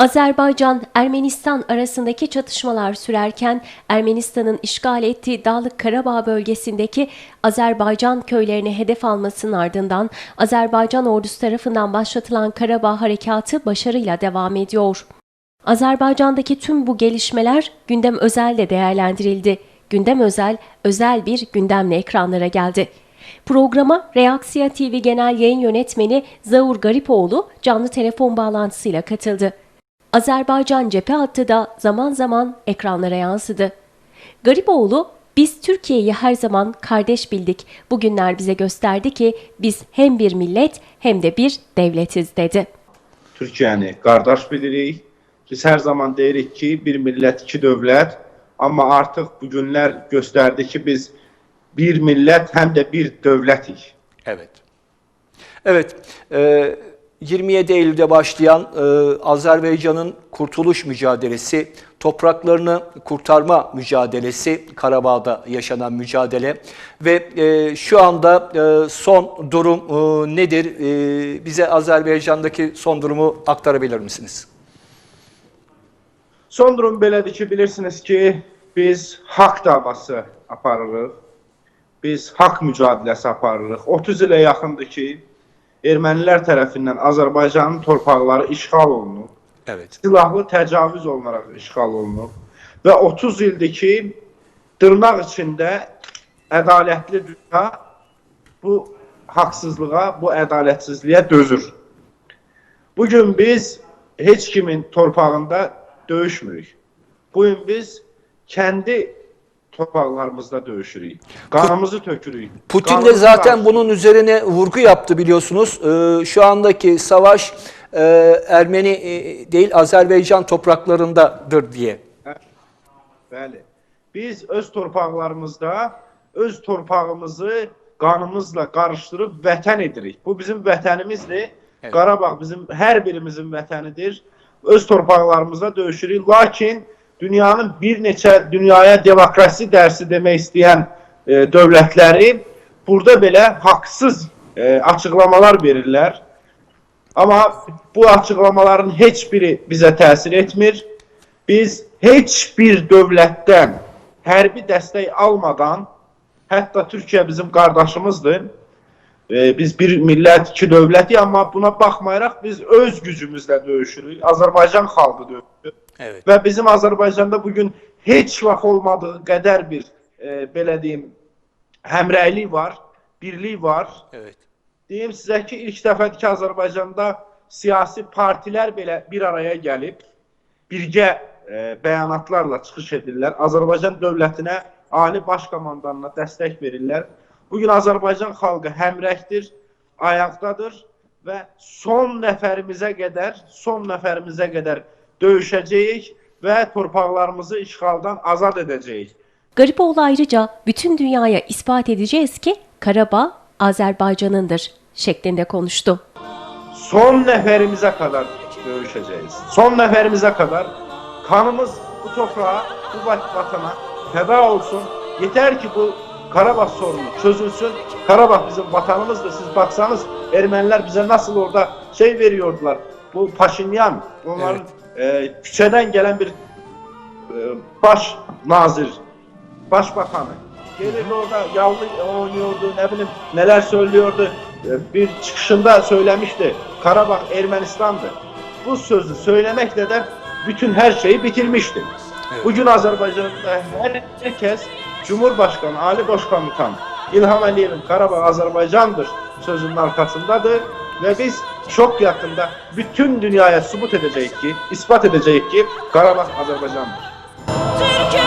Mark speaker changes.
Speaker 1: Azerbaycan-Ermenistan arasındaki çatışmalar sürerken Ermenistan'ın işgal ettiği Dağlık Karabağ bölgesindeki Azerbaycan köylerini hedef almasının ardından Azerbaycan ordusu tarafından başlatılan Karabağ harekatı başarıyla devam ediyor. Azerbaycan'daki tüm bu gelişmeler gündem özelde değerlendirildi. Gündem özel, özel bir gündemle ekranlara geldi. Programa Reaksiya TV Genel Yayın Yönetmeni Zaur Garipoğlu canlı telefon bağlantısıyla katıldı. Azerbaycan cephe hattı da zaman zaman ekranlara yansıdı. Garipoğlu, biz Türkiye'yi her zaman kardeş bildik. Bugünler bize gösterdi ki biz hem bir millet hem de bir devletiz dedi.
Speaker 2: Türkiyəni qardaş bilirik. Biz hər zaman deyirik ki, bir millət, iki dövlət. Amma artıq bu günlər göstərdi ki, biz bir millət həm də bir dövlətik.
Speaker 3: Evet. Evet. e, 27 Eylül'de başlayan e, Azerbaycan'ın kurtuluş mücadelesi, topraklarını kurtarma mücadelesi, Karabağ'da yaşanan mücadele ve e, şu anda e, son durum e, nedir? E, bize Azerbaycan'daki son durumu aktarabilir misiniz?
Speaker 2: Son durum belədir bilirsiniz ki, biz haqq davası aparırıq. Biz haqq mücadiləsi aparırıq. 30 ilə yaxındır ki, ermənilər tərəfindən Azərbaycanın torpaqları işğal olunub.
Speaker 3: Evet.
Speaker 2: silahlı təcavüz olunaraq işğal olunub və 30 ildir ki, dırnaq içində ədalətli dünya bu haqsızlığa, bu ədalətsizliyə dözür. Bu gün biz heç kimin torpağında döyüşmürük. Bu gün biz kəndi torpaqlarımızda döyüşürük. Qanımızı tökürük.
Speaker 3: Putin de zaten bunun üzerine vurgu yaptı biliyorsunuz. Ee, şu andaki savaş e, Ermeni e, değil Azerbaycan topraklarındadır diye.
Speaker 2: Bəli. Biz öz torpaqlarımızda öz torpağımızı qanımızla qarışdırıb vətən edirik. Bu bizim vətənimizdir.
Speaker 3: Evet.
Speaker 2: Qarabağ bizim hər birimizin vətənidir. Öz torpaqlarımızda döyüşürük. Lakin dünyanın bir neçə dünyaya demokrasi dərsi demək istəyən e, dövlətləri burada belə haqsız e, açıqlamalar verirlər. Amma bu açıqlamaların heç biri bizə təsir etmir. Biz heç bir dövlətdən hərbi dəstək almadan, hətta Türkiyə bizim qardaşımızdır. Ee, biz bir millət, iki dövlətik, amma buna baxmayaraq biz öz gücümüzlə döyüşürük. Azərbaycan xalqı döyüşür.
Speaker 3: Evet.
Speaker 2: Və bizim Azərbaycanda bu gün heç vaxt olmadığı qədər bir e, belə deyim həmrəylik var, birlik var.
Speaker 3: Evet.
Speaker 2: Deyim sizə ki, ilk dəfədir ki, Azərbaycanda siyasi partilər belə bir araya gəlib, birgə e, bəyanatlarla çıxış edirlər. Azərbaycan dövlətinə, ali baş komandanına dəstək verirlər. Bugün Azərbaycan xalqı həmrəkdir, ayaqdadır və son nəfərimizə qədər, son nəfərimizə qədər döyüşəcəyik və torpaqlarımızı işğaldan azad edəcəyik.
Speaker 1: Garipoğlu ayrıca bütün dünyaya ispat edeceğiz ki Karabağ Azerbaycan'ındır şeklinde konuştu.
Speaker 2: son nəfərimizə kadar döyüşəcəyik. Son nəfərimizə kadar kanımız bu toprağa, bu vat- vatana feda olsun. Yeter ki bu Karabağ sorunu çözülsün. Karabağ bizim vatanımızdır. Siz baksanız Ermeniler bize nasıl orada şey veriyordular. Bu Paşinyan, onların e, küçeden gelen bir e, baş nazir, başbakanı. Gelirdi orada yavru oynuyordu, ne bileyim neler söylüyordu. E, Bir çıkışında söylemişti, Karabağ Ermenistan'dı. Bu sözü söylemekle de bütün her şeyi bitirmişti.
Speaker 3: Evet.
Speaker 2: Bugün Azerbaycan'da herkes Cumhurbaşkanı Ali Başkomutan İlham Əliyevin Karabağ Azerbaycan'dır sözünün arkasındadır ve biz çok yakında bütün dünyaya subut edecek ki, ispat edecek ki Karabağ Azerbaycan'dır. Türkiye!